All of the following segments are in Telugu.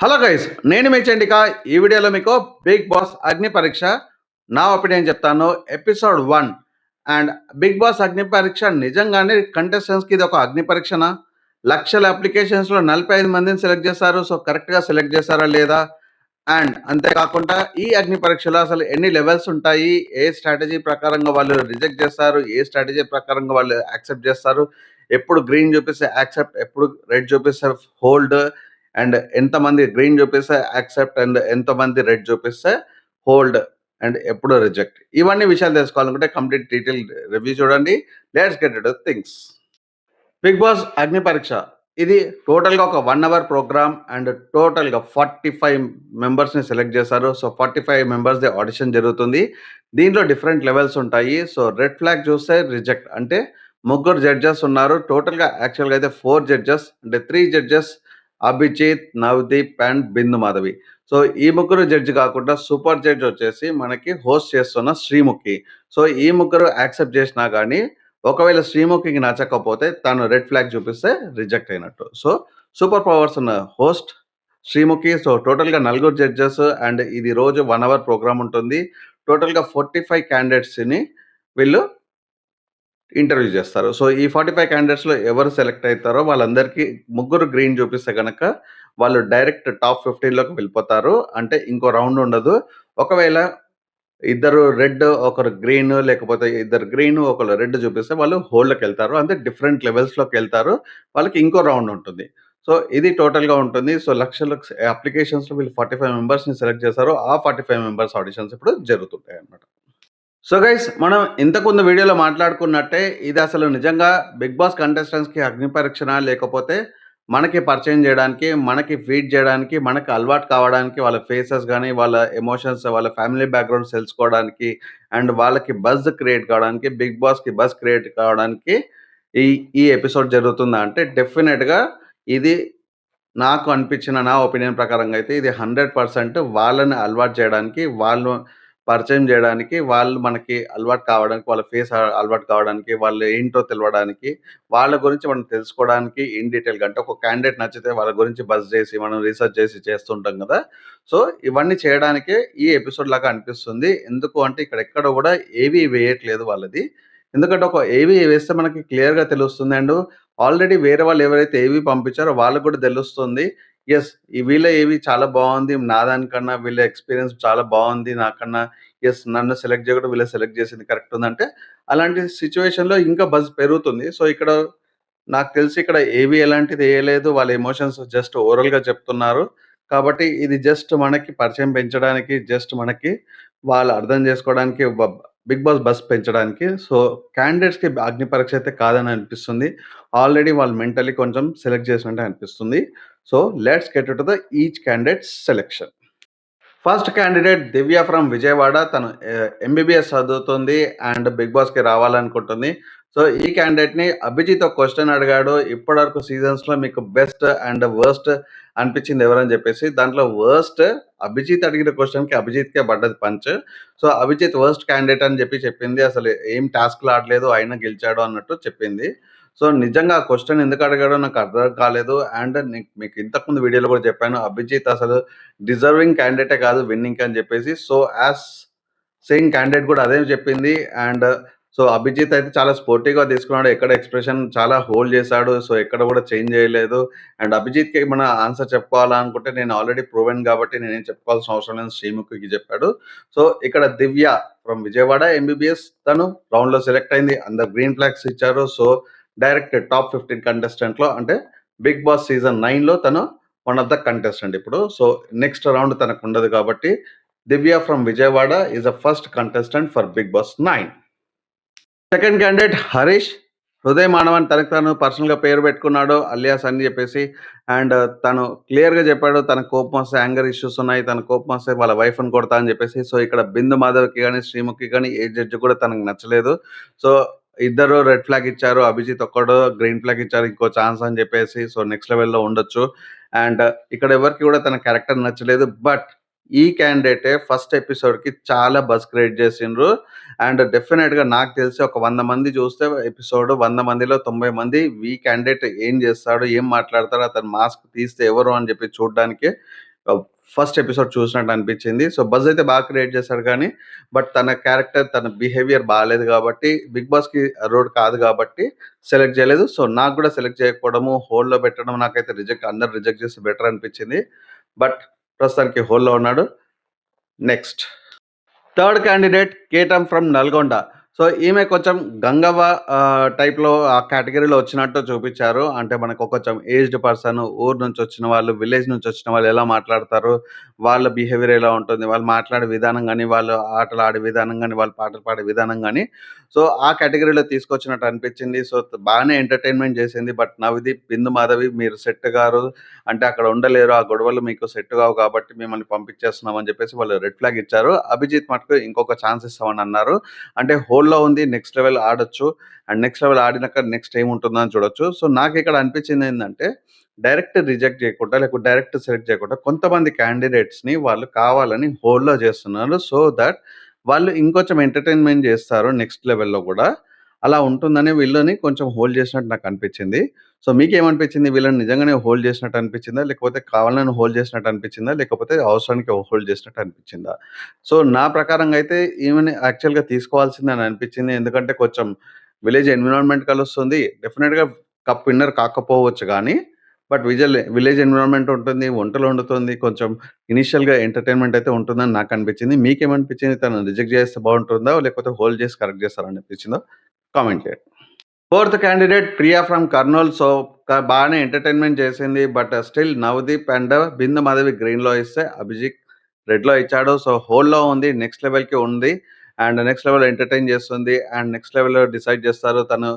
హలో గైస్ నేను మీ చండిక. ఈ వీడియోలో మీకు బిగ్ బాస్ అగ్ని పరీక్ష నా ఒపీనియన్ చెప్తాను. Episode one. And Bigg Boss Agni Pariksha నిజంగానే కంటెస్టెంట్స్కి ఇది ఒక అగ్ని పరీక్షనా? లక్షల అప్లికేషన్స్లో నలభై ఐదు మందిని సెలెక్ట్ చేశారు. సో కరెక్ట్గా సెలెక్ట్ చేశారా లేదా? అండ్ అంతేకాకుండా ఈ అగ్ని పరీక్షలో అసలు ఎన్ని లెవెల్స్ ఉంటాయి? ఏ స్ట్రాటజీ ప్రకారంగా వాళ్ళు రిజెక్ట్ చేస్తారు? ఏ స్ట్రాటజీ ప్రకారంగా వాళ్ళు యాక్సెప్ట్ చేస్తారు? ఎప్పుడు గ్రీన్ చూపిస్తే యాక్సెప్ట్ ఎప్పుడు రెడ్ చూపిస్తే హోల్డ్ అండ్ ఎంతమంది గ్రీన్ చూపిస్తే యాక్సెప్ట్ అండ్ ఎంతమంది రెడ్ చూపిస్తే హోల్డ్ అండ్ ఎప్పుడు రిజెక్ట్. ఇవన్నీ విషయాలు తెలుసుకోవాలనుకుంటే కంప్లీట్ డీటెయిల్ రివ్యూ చూడండి. Let's get it things. Bigg Boss Agni Pariksha. ఇది టోటల్గా ఒక వన్ అవర్ ప్రోగ్రామ్ అండ్ టోటల్గా ఫార్టీ ఫైవ్ మెంబర్స్ని సెలెక్ట్ చేశారు. సో ఫార్టీ ఫైవ్ మెంబర్స్ది ఆడిషన్ జరుగుతుంది. దీంట్లో డిఫరెంట్ లెవెల్స్ ఉంటాయి. సో రెడ్ ఫ్లాగ్ చూస్తే రిజెక్ట్. అంటే ముగ్గురు జడ్జెస్ ఉన్నారు. టోటల్గా యాక్చువల్గా అయితే ఫోర్ జడ్జెస్ అంటే three judges Abhijeet Navdeep and Bindu Madhavi. So ఈ ముగ్గురు జడ్జి కాకుండా సూపర్ జడ్జ్ వచ్చేసి మనకి హోస్ట్ చేస్తున్న శ్రీముఖి. సో ఈ ముగ్గురు యాక్సెప్ట్ చేసినా కానీ ఒకవేళ శ్రీముఖికి నచ్చకపోతే తను రెడ్ ఫ్లాగ్ చూపిస్తే రిజెక్ట్ అయినట్టు. సో సూపర్ పవర్స్ ఉన్న హోస్ట్ శ్రీముఖి. సో టోటల్గా నలుగురు జడ్జెస్ అండ్ ఇది రోజు వన్ అవర్ ప్రోగ్రామ్ ఉంటుంది. టోటల్గా ఫార్టీ ఫైవ్ క్యాండిడేట్స్ని వీళ్ళు ఇంటర్వ్యూ చేస్తారు. సో ఈ ఫార్టీ ఫైవ్ క్యాండిడేట్స్లో ఎవరు సెలెక్ట్ అవుతారో వాళ్ళందరికీ ముగ్గురు గ్రీన్ చూపిస్తే కనుక వాళ్ళు డైరెక్ట్ టాప్ ఫిఫ్టీన్లోకి వెళ్ళిపోతారు. అంటే ఇంకో రౌండ్ ఉండదు. ఒకవేళ ఇద్దరు రెడ్ ఒకరు గ్రీన్ లేకపోతే ఇద్దరు గ్రీన్ ఒకరు రెడ్ చూపిస్తే వాళ్ళు హోల్డ్కి వెళ్తారు. అంటే డిఫరెంట్ లెవెల్స్లోకి వెళ్తారు. వాళ్ళకి ఇంకో రౌండ్ ఉంటుంది. సో ఇది టోటల్గా ఉంటుంది. సో లక్షల అప్లికేషన్స్లో వీళ్ళు ఫార్టీ ఫైవ్ మెంబర్స్ని సెలెక్ట్ చేశారు. ఆ ఫార్టీ ఫైవ్ మెంబర్స్ ఆడిషన్స్ ఇప్పుడు జరుగుతుంటాయి అన్నమాట సో గైస్ మనం ఇంతకుముందు వీడియోలో మాట్లాడుకున్నట్టే ఇది అసలు నిజంగా బిగ్ బాస్ కంటెస్టెంట్స్కి అగ్ని పరీక్షణ లేకపోతే మనకి పరిచయం చేయడానికి మనకి ఫీడ్ చేయడానికి మనకి అలవాటు కావడానికి వాళ్ళ ఫేసెస్ కానీ వాళ్ళ ఎమోషన్స్ వాళ్ళ ఫ్యామిలీ బ్యాక్గ్రౌండ్స్ తెలుసుకోవడానికి అండ్ వాళ్ళకి బజ్ క్రియేట్ కావడానికి బిగ్ బాస్కి బజ్ క్రియేట్ కావడానికి ఈ ఈ ఎపిసోడ్ జరుగుతుందా అంటే డెఫినెట్గా ఇది నాకు అనిపించిన నా ఒపీనియన్ ప్రకారంగా అయితే ఇది హండ్రెడ్ పర్సెంట్ వాళ్ళని అలవాటు చేయడానికి వాళ్ళు పరిచయం చేయడానికి వాళ్ళు మనకి అలవాటు కావడానికి వాళ్ళ ఫేస్ అలవాటు కావడానికి వాళ్ళు ఏంటో తెలవడానికి వాళ్ళ గురించి మనం తెలుసుకోవడానికి ఇన్ డీటెయిల్గా. అంటే ఒక క్యాండిడేట్ నచ్చితే వాళ్ళ గురించి బస్ చేసి మనం రీసెర్చ్ చేసి చేస్తుంటాం కదా. సో ఇవన్నీ చేయడానికే ఈ ఎపిసోడ్ లాగా అనిపిస్తుంది. ఎందుకు అంటే ఇక్కడ ఎక్కడ కూడా ఏవి వేయట్లేదు వాళ్ళది. ఎందుకంటే ఒక ఏవి వేస్తే మనకి క్లియర్గా తెలుస్తుంది అండ్ ఆల్రెడీ వేరే వాళ్ళు ఎవరైతే ఏవి పంపించారో వాళ్ళకు కూడా తెలుస్తుంది. ఎస్ ఈ వీళ్ళ ఏవి చాలా బాగుంది. నా దానికన్నా వీళ్ళ ఎక్స్పీరియన్స్ చాలా బాగుంది. నాకన్నా ఎస్ నన్ను సెలెక్ట్ చేయకుండా వీళ్ళ సెలెక్ట్ చేసింది కరెక్ట్ ఉందంటే అలాంటి సిచ్యువేషన్లో ఇంకా బజ్ పెరుగుతుంది. సో ఇక్కడ నాకు తెలిసి ఇక్కడ ఏవి ఎలాంటిది వేయలేదు. వాళ్ళ ఎమోషన్స్ జస్ట్ ఓవరాల్గా చెప్తున్నారు. కాబట్టి ఇది జస్ట్ మనకి పరిచయం పెంచడానికి జస్ట్ మనకి వాళ్ళు అర్థం చేసుకోవడానికి బిగ్ బాస్ బస్ పెంచడానికి. సో క్యాండిడేట్స్కి అగ్ని పరీక్ష అయితే కాదని అనిపిస్తుంది. ఆల్రెడీ వాళ్ళు మెంటలీ కొంచెం సెలెక్ట్ చేసినట్టే అనిపిస్తుంది. So let's get to the each candidate selection first candidate Divya from Vijayawada తను ఎంబీబీఎస్ చదువుతుంది అండ్ బిగ్ బాస్కి రావాలనుకుంటుంది. సో ఈ క్యాండిడేట్ని అభిజిత్ ఒక క్వశ్చన్ అడిగాడు. ఇప్పటివరకు సీజన్స్లో మీకు బెస్ట్ అండ్ వర్స్ట్ అనిపించింది ఎవరని చెప్పేసి దాంట్లో వర్స్ట్ అభిజిత్ అడిగిన క్వశ్చన్కి అభిజిత్కే పడ్డది punch. So Abhijeet worst candidate అని చెప్పి చెప్పింది. అసలు ఏం టాస్క్లు ఆడలేదు ఆయన గెలిచాడు అన్నట్టు చెప్పింది. సో నిజంగా ఆ క్వశ్చన్ ఎందుకు అడిగాడో నాకు అర్థం కాలేదు. అండ్ మీకు ఇంతకుముందు వీడియోలో కూడా చెప్పాను అభిజిత్ అసలు డిజర్వింగ్ క్యాండిడేటే కాదు విన్నింగ్ అని చెప్పేసి. సో యాజ్ సేమ్ క్యాండిడేట్ కూడా అదే చెప్పింది. అండ్ సో అభిజిత్ అయితే చాలా స్పోర్టివ్గా తీసుకున్నాడు. ఎక్కడ ఎక్స్ప్రెషన్ చాలా హోల్డ్ చేశాడు. సో ఎక్కడ కూడా చేంజ్ చేయలేదు. అండ్ అభిజిత్కి మన ఆన్సర్ చెప్పుకోవాలనుకుంటే నేను ఆల్రెడీ ప్రూవెన్ కాబట్టి నేనేం చెప్పుకోవాల్సిన అవసరం లేదు. శ్రీముఖికి చెప్పాడు. సో ఇక్కడ దివ్య ఫ్రమ్ విజయవాడ ఎంబీబీఎస్ తను రౌండ్లో సెలెక్ట్ అయింది. అందరు గ్రీన్ ఫ్లాగ్స్ ఇచ్చారు. సో డైరెక్ట్ టాప్ ఫిఫ్టీన్ కంటెస్టెంట్లో అంటే బిగ్ బాస్ సీజన్ నైన్లో తను వన్ ఆఫ్ ద కంటెస్టెంట్ ఇప్పుడు. సో నెక్స్ట్ రౌండ్ తనకు ఉండదు కాబట్టి Divya from Vijayawada is a first contestant for Bigg Boss nine. Second candidate Harish. Hrudaya Manavan తనకు తను పర్సనల్గా పేరు పెట్టుకున్నాడు అలియాస్ అని చెప్పేసి. అండ్ తను క్లియర్గా చెప్పాడు తన కోపం వస్తే యాంగర్ ఇష్యూస్ ఉన్నాయి తన కోపం వస్తే వాళ్ళ వైఫ్ని కొడతా అని చెప్పేసి. సో ఇక్కడ బిందు మాధవ్కి కానీ శ్రీముఖి కానీ ఏ జడ్జి కూడా తనకు నచ్చలేదు. సో ఇద్దరు రెడ్ ఫ్లాగ్ ఇచ్చారు అభిజిత్ ఒక్కడు గ్రీన్ ఫ్లాగ్ ఇచ్చారు ఇంకో ఛాన్స్ అని చెప్పేసి సో నెక్స్ట్ లెవెల్లో ఉండొచ్చు. అండ్ ఇక్కడ ఎవరికి కూడా తన క్యారెక్టర్ నచ్చలేదు బట్ ఈ క్యాండిడేటే ఫస్ట్ ఎపిసోడ్కి చాలా బస్ క్రియేట్ చేసిండ్రు. అండ్ డెఫినెట్గా నాకు తెలిసి ఒక వంద మంది చూస్తే ఎపిసోడ్ వంద మందిలో తొంభై మంది ఈ క్యాండిడేట్ ఏం చేస్తాడు ఏం మాట్లాడతాడు అతను మాస్క్ తీస్తే ఎవరు అని చెప్పి చూడడానికి ఫస్ట్ ఎపిసోడ్ చూసినట్టు అనిపించింది. సో, బజ్ అయితే బాగా క్రియేట్ చేశాడు కానీ, బట్ తన క్యారెక్టర్, తన బిహేవియర్ బాగాలేదు కాబట్టి, 'బిగ్ బాస్‌కి' రోడ్ కాదు కాబట్టి సెలెక్ట్ చేయలేదు. సో, నాకు కూడా సెలెక్ట్ చేయకపోవడము, హోల్లో పెట్టడం నాకైతే రిజెక్ట్ అందరు రిజెక్ట్ చేస్తే బెటర్ అనిపించింది. బట్ ప్రస్తుతానికి హోల్లో ఉన్నాడు. నెక్స్ట్. థర్డ్ క్యాండిడేట్ కేటమ్ ఫ్రమ్ నల్గొండ. సో, ఈమె కొంచెం గంగవ్వ టైప్‌లో ఆ కేటగిరీలో వచ్చినట్టు చూపించారు. అంటే మనకు కొంచెం ఏజ్డ్ పర్సన్, ఊరు నుంచి వచ్చిన వాళ్ళు, విలేజ్ నుంచి వచ్చిన వాళ్ళు ఎలా మాట్లాడతారు, వాళ్ళ బిహేవియర్ ఎలా ఉంటుంది, వాళ్ళు మాట్లాడే విధానం కానీ వాళ్ళు ఆటలు ఆడే విధానం కానీ వాళ్ళు పాటలు పాడే విధానం కానీ సో, ఆ కేటగిరీలో తీసుకొచ్చినట్టు అనిపించింది. సో, బాగానే ఎంటర్‌టైన్‌మెంట్ చేసింది. బట్ నవదీప్, బిందు మాధవి మీరు సెట్ గారు. అంటే అక్కడ ఉండలేరు. ఆ గొడవలు మీకు సెట్ కావు కాబట్టి మిమ్మల్ని పంపించేస్తున్నాం అని చెప్పేసి వాళ్ళు రెడ్ ఫ్లాగ్ ఇచ్చారు. అభిజిత్ మటుకు ఇంకొక ఛాన్స్ ఇస్తామని అన్నారు. అంటే హోల్లో ఉంది. నెక్స్ట్ లెవెల్ ఆడొచ్చు. అండ్ నెక్స్ట్ లెవెల్ ఆడినాక నెక్స్ట్ ఏముంటుందో అని చూడొచ్చు. సో, నాకు ఇక్కడ అనిపించింది ఏంటంటే డైరెక్ట్ రిజెక్ట్ చేయకుండా, లేకపోతే డైరెక్ట్ సెలెక్ట్ చేయకుండా కొంతమంది క్యాండిడేట్స్‌ని వాళ్ళు కావాలని హోల్లో చేస్తున్నారు. సో దట్ వాళ్ళు ఇంకొంచెం ఎంటర్‌టైన్‌మెంట్ చేస్తారు నెక్స్ట్ లెవెల్‌లో కూడా. అలా ఉంటుందని వీళ్ళని కొంచెం హోల్డ్ చేసినట్టు నాకు అనిపించింది. సో, మీకేమనిపించింది? వీళ్ళని నిజంగానే హోల్డ్ చేసినట్టు అనిపించిందా? లేకపోతే కావాలని హోల్డ్ చేసినట్టు అనిపించిందా? లేకపోతే అవసరానికి హోల్డ్ చేసినట్టు అనిపించిందా? సో, నా ప్రకారంగా అయితే ఈమెని యాక్చువల్‌గా తీసుకోవాల్సిందని అనిపించింది. ఎందుకంటే కొంచెం విలేజ్ ఎన్విరాన్మెంట్ కలుస్తుంది. డెఫినెట్గా కప్ విన్నర్ కాకపోవచ్చు కానీ బట్ విజల్ విలేజ్ ఎన్విరాన్మెంట్ ఉంటుంది. వంటలు వండుతుంది. కొంచెం ఇనిషియల్గా ఎంటర్‌టైన్‌మెంట్ అయితే ఉంటుందని నాకు అనిపించింది. మీకేమనిపించింది? తను రిజెక్ట్ చేస్తే బాగుంటుందా? లేకపోతే హోల్డ్ చేసి కరెక్ట్ చేస్తారని అనిపించిందా? కామెంట్ చేయండి. Fourth candidate Priya from Kurnool. So, బాగానే ఎంటర్‌టైన్‌మెంట్ చేసింది. But still Navdeep and Bindu Madhavi గ్రీన్‌లో ఇస్తే, అభిజిత్ రెడ్‌లో ఇచ్చాడు. సో, హోల్లో ఉంది. నెక్స్ట్ లెవెల్‌కి ఉంది. అండ్ నెక్స్ట్ లెవెల్ ఎంటర్‌టైన్ చేస్తుంది. అండ్ నెక్స్ట్ లెవెల్‌లో డిసైడ్ చేస్తారు తను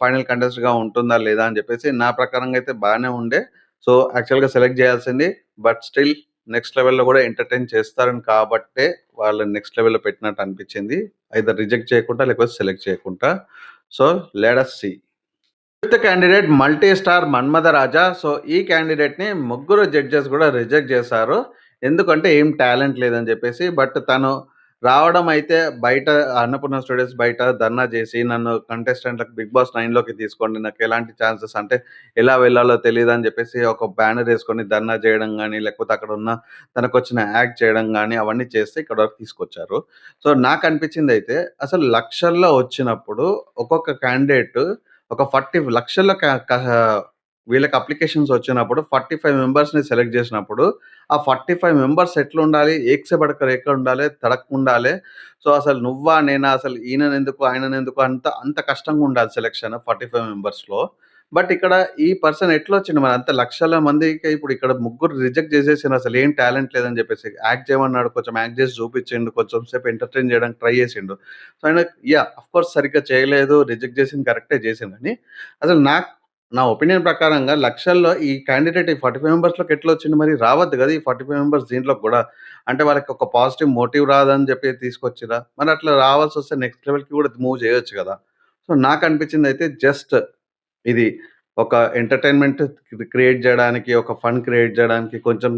ఫైనల్ కంటెస్ట్గా ఉంటుందా? లేదా? అని చెప్పేసి నా ప్రకారంగా అయితే బాగానే ఉండే. సో, యాక్చువల్‌గా సెలెక్ట్ చేయాల్సింది. బట్ స్టిల్ నెక్స్ట్ లెవెల్‌లో కూడా ఎంటర్‌టైన్ చేస్తారని కాబట్టే వాళ్ళని నెక్స్ట్ లెవెల్‌లో పెట్టినట్టు అనిపించింది. అయితే రిజెక్ట్ చేయకుండా లేకపోతే సెలెక్ట్ చేయకుండా. So, let us fifth candidate multi star Manmatha Raja. So, ఈ క్యాండిడేట్‌ని ముగ్గురు జడ్జెస్ కూడా రిజెక్ట్ చేశారు. ఎందుకంటే ఏం టాలెంట్ లేదని చెప్పేసి. బట్ తను రావడం అయితే బయట అన్నపూర్ణ స్టూడియోస్ బయట ధర్నా చేసి, నన్ను కంటెస్టెంట్‌లకు 'బిగ్ బాస్ నైన్లోకి తీసుకోండి. నాకు ఎలాంటి ఛాన్సెస్ అంటే ఎలా వెళ్ళాలో తెలియదు అని చెప్పేసి ఒక బ్యానర్ వేసుకొని ధర్నా చేయడం కానీ లేకపోతే అక్కడ ఉన్న తనకొచ్చిన యాక్ట్ చేయడం కానీ అవన్నీ చేస్తే ఇక్కడ వరకు తీసుకొచ్చారు. సో, నాకు అనిపించింది అయితే అసలు లక్షల్లో వచ్చినప్పుడు ఒక్కొక్క క్యాండిడేట్ ఒక 40 లక్షల్లో వీళ్ళకి అప్లికేషన్స్ వచ్చినప్పుడు 45 మెంబర్స్‌ని సెలెక్ట్ చేసినప్పుడు, ఆ 45 మెంబర్స్ ఎట్లుండాలి? ఉండాలి సే బఢకర్ ఏక్ ఉండాలి. తడక్ ఉండాలి. సో, అసలు నువ్వా? నేనా? అసలు ఈయననెందుకు? ఆయననెందుకు? అంత అంత కష్టంగా ఉండాలి సెలెక్షన్ ఫార్టీ ఫైవ్ మెంబర్స్‌లో. బట్ ఇక్కడ ఈ పర్సన్ ఎట్లొచ్చిండు మరి అంత లక్షల మందికి ఇప్పుడు ఇక్కడ ముగ్గురు రిజెక్ట్ చేసేసిండ్రు. అసలు ఏం టాలెంట్ లేదని చెప్పేసి. యాక్ట్ చేయమన్నాడు. కొంచెం యాక్ట్ చేసి చూపించిండు. కొంచెం సేపు ఎంటర్‌టైన్ చేయడానికి ట్రై చేసిండు. సో, ఆయన యా అఫ్ కోర్స్ సరిగ్గా చేయలేదు. రిజెక్ట్ చేసింది కరెక్టే చేసిండు అసలు నాకు నా ఒపీనియన్ ప్రకారంగా లక్షల్లో ఈ క్యాండిడేట్ ఈ 45 మెంబర్స్‌లోకి ఎట్లా వచ్చింది మరి? రావద్దు కదా! ఈ 45 మెంబర్స్ దీంట్లో కూడా. అంటే వాళ్ళకి ఒక పాజిటివ్ మోటివ్ రాదని చెప్పి తీసుకొచ్చిరా మరి అట్లా రావాల్సి వస్తే నెక్స్ట్ లెవెల్‌కి కూడా మూవ్ చేయొచ్చు కదా! సో, నాకు అనిపించింది అయితే జస్ట్ ఇది ఒక ఎంటర్‌టైన్‌మెంట్ క్రియేట్ చేయడానికి, ఒక ఫన్ క్రియేట్ చేయడానికి, కొంచెం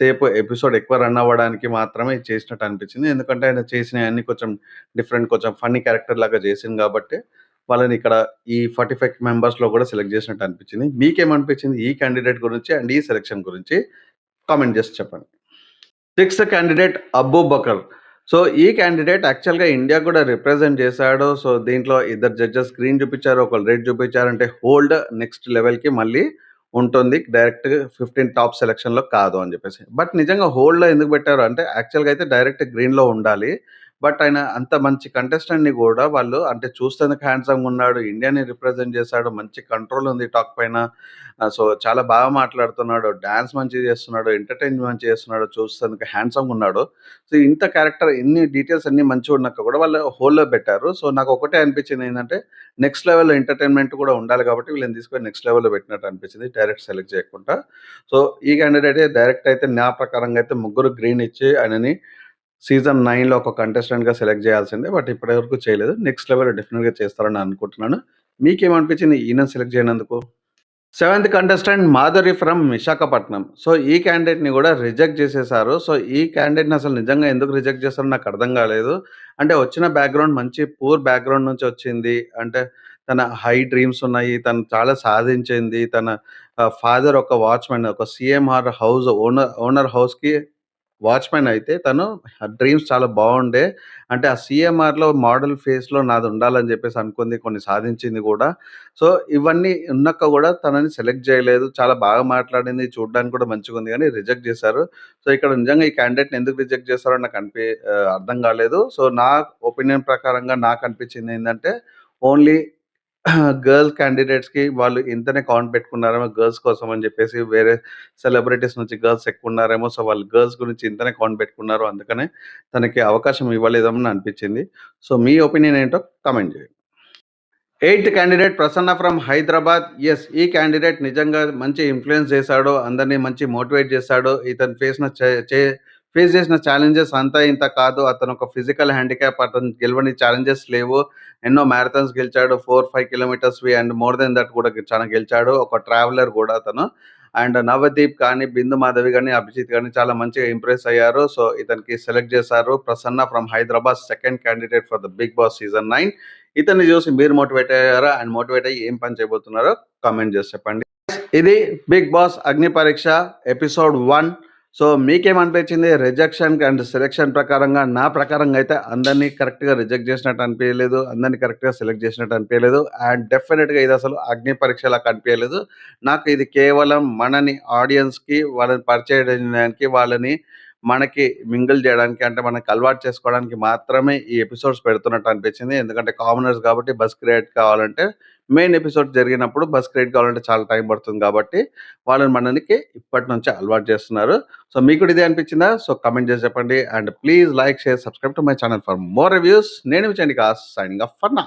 సేపు ఎపిసోడ్ ఎక్కువ రన్ అవ్వడానికి మాత్రమే చేసినట్టు అనిపించింది. ఎందుకంటే ఆయన చేసినయన్నీ కొంచెం డిఫరెంట్ కొంచెం ఫన్నీ క్యారెక్టర్ లాగా చేసింది కాబట్టి, వాళ్ళని ఇక్కడ ఈ 45 మెంబర్స్‌లో కూడా సెలెక్ట్ చేసినట్టు అనిపించింది. మీకేమనిపించింది ఈ క్యాండిడేట్ గురించి అండ్ ఈ సెలక్షన్ గురించి? కామెంట్ చేసి చెప్పండి. Sixth candidate Abubakar. సో, ఈ క్యాండిడేట్ యాక్చువల్‌గా ఇండియా కూడా రిప్రజెంట్ చేశాడు. సో, దీంట్లో ఇద్దరు జడ్జెస్ గ్రీన్ చూపించారు. ఒకళ్ళు రెడ్ చూపించారు. అంటే హోల్డ్ నెక్స్ట్ లెవెల్‌కి మళ్ళీ ఉంటుంది. డైరెక్ట్ 15 టాప్ సెలెక్షన్లో కాదు అని చెప్పేసి. బట్ నిజంగా హోల్డ్‌లో ఎందుకు పెట్టారు అంటే యాక్చువల్‌గా అయితే డైరెక్ట్ గ్రీన్‌లో ఉండాలి. బట్ ఆయన అంత మంచి కంటెస్టెంట్‌ని కూడా వాళ్ళు అంటే చూస్తేందుకు హ్యాండ్సమ్‌గా ఉన్నాడు. ఇండియాని రిప్రజెంట్ చేశాడు. మంచి కంట్రోల్ ఉంది టాక్ పైన. సో, చాలా బాగా మాట్లాడుతున్నాడు. డాన్స్ మంచిగా చేస్తున్నాడు. ఎంటర్‌టైన్ మంచిగా చేస్తున్నాడు. చూస్తేందుకు హ్యాండ్సమ్‌గా ఉన్నాడు. సో, ఇంత క్యారెక్టర్ ఇన్ని డీటెయిల్స్ అన్నీ మంచిగా ఉన్నాక కూడా వాళ్ళు హోల్లో పెట్టారు. సో, నాకు ఒకటే అనిపించింది ఏంటంటే నెక్స్ట్ లెవెల్ ఎంటర్‌టైన్‌మెంట్ కూడా ఉండాలి కాబట్టి వీళ్ళని తీసుకొని నెక్స్ట్ లెవెల్‌లో పెట్టినట్టు అనిపించింది. డైరెక్ట్ సెలెక్ట్ చేయకుండా. సో, ఈ క్యాండిడేట్ డైరెక్ట్ అయితే నా ప్రకారంగా అయితే ముగ్గురు గ్రీన్ ఇచ్చి ఆయనని సీజన్ నైన్లో ఒక కంటెస్టెంట్‌గా సెలెక్ట్ చేయాల్సిందే. బట్ ఇప్పటి వరకు చేయలేదు. నెక్స్ట్ లెవెల్ డెఫినెట్గా చేస్తారని అనుకుంటున్నాను. మీకేమనిపించింది ఈయన select చేయనందుకు? Seventh contestant Madhuri from Visakhapatnam. So, ఈ క్యాండిడేట్‌ని కూడా రిజెక్ట్ చేసేసారు. సో, ఈ క్యాండిడేట్‌ని అసలు నిజంగా ఎందుకు రిజెక్ట్ చేస్తారో నాకు అర్థం కాలేదు. అంటే వచ్చిన బ్యాక్‌గ్రౌండ్ మంచి పూర్ బ్యాక్‌గ్రౌండ్ నుంచి వచ్చింది. అంటే తన హై డ్రీమ్స్ ఉన్నాయి. తను చాలా సాధించింది. తన ఫాదర్ ఒక వాచ్‌మెన్ ఒక సీఎంఆర్ హౌస్ ఓనర్ ఓనర్ హౌస్‌కి వాచ్‌మెన్ అయితే తను డ్రీమ్స్ చాలా బాగుండే అంటే ఆ సీఎంఆర్‌లో మోడల్ ఫేస్‌లో నాది ఉండాలని చెప్పేసి అనుకుంది. కొన్ని సాధించింది కూడా సో, ఇవన్నీ ఉన్నక్క కూడా తనని సెలెక్ట్ చేయలేదు చాలా బాగా మాట్లాడింది. చూడడానికి కూడా మంచిగా ఉంది కానీ రిజెక్ట్ చేశారు సో, ఇక్కడ నిజంగా ఈ క్యాండిడేట్‌ని ఎందుకు రిజెక్ట్ చేశారో నాకు అనిపి అర్థం కాలేదు సో, నా ఒపీనియన్ ప్రకారంగా నాకు అనిపించింది ఏంటంటే ఓన్లీ గర్ల్ క్యాండిడేట్స్‌కి వాళ్ళు ఇంతనే కౌంట్ పెట్టుకున్నారేమో గర్ల్స్ కోసం అని చెప్పేసి వేరే సెలబ్రిటీస్ నుంచి గర్ల్స్ ఎక్కువున్నారేమో. సో, వాళ్ళు గర్ల్స్ గురించి ఇంతనే కౌంట్ పెట్టుకున్నారు. అందుకనే తనకి అవకాశం ఇవ్వలేదేమో అనిపించింది. సో, మీ ఒపీనియన్ ఏంటో కామెంట్ చేయండి. Eighth candidate Prasanna from Hyderabad. Yes. ఈ క్యాండిడేట్ నిజంగా మంచి ఇన్‌ఫ్లూయెన్స్ చేశాడు. అందరిని మంచి మోటివేట్ చేశాడు. ఇతను ఫేస్ చే చే ఫేస్ చేసిన ఛాలెంజెస్ అంతా ఇంత కాదు. అతను ఒక ఫిజికల్ హ్యాండిక్యాప్ అతను గెలవని ఛాలెంజెస్ లేవు. ఎన్నో మ్యారథాన్స్ గెలిచాడు. ఫోర్ ఫైవ్ కిలోమీటర్స్ వి అండ్ మోర్ దెన్ దట్ కూడా చాలా గెలిచాడు. ఒక ట్రావెలర్ కూడా అతను. అండ్ నవదీప్ కానీ, బిందు మాధవి కానీ అభిజిత్ కానీ చాలా మంచిగా ఇంప్రెస్ అయ్యారు. సో, ఇతనికి సెలెక్ట్ చేశారు. Prasanna from Hyderabad second candidate for the Bigg Boss season nine ఇతన్ని చూసి మీరు మోటివేట్ అయ్యారా? అండ్ మోటివేట్ అయ్యి ఏం పని చేయబోతున్నారో కామెంట్ చేసి చెప్పండి. ఇది Bigg Boss Agni Pariksha episode one so, మీకేమనిపించింది? Rejection and selection ప్రకారంగా? నా ప్రకారంగా అయితే అందరినీ కరెక్ట్‌గా రిజెక్ట్ చేసినట్టు అనిపించలేదు. అందరినీ కరెక్ట్‌గా సెలెక్ట్ చేసినట్టు అనిపించలేదు. అండ్ డెఫినెట్గా ఇది అసలు అగ్ని పరీక్షలా కనిపించలేదు నాకు ఇది కేవలం మనని ఆడియన్స్‌కి వాళ్ళని పరిచయం చేయడానికి, వాళ్ళని మనకి మింగిల్ చేయడానికి అంటే మనకి అలవాటు చేసుకోవడానికి మాత్రమే ఈ ఎపిసోడ్స్ పెడుతున్నట్టు అనిపించింది. ఎందుకంటే కామనర్స్ కాబట్టి బస్ క్రియేట్ కావాలంటే మెయిన్ ఎపిసోడ్ జరిగినప్పుడు బస్ క్రియేట్ కావాలంటే చాలా టైం పడుతుంది కాబట్టి వాళ్ళని మనకి ఇప్పటి నుంచే అలవాటు చేస్తున్నారు. సో, మీకు కూడా ఇదే అనిపించిందా? సో, కమెంట్ చేసి చెప్పండి. And please like, share, subscribe to my channel for more reviews. నేను విచండి చండిక సైనింగ్ ఆఫ్ ఫర్ నా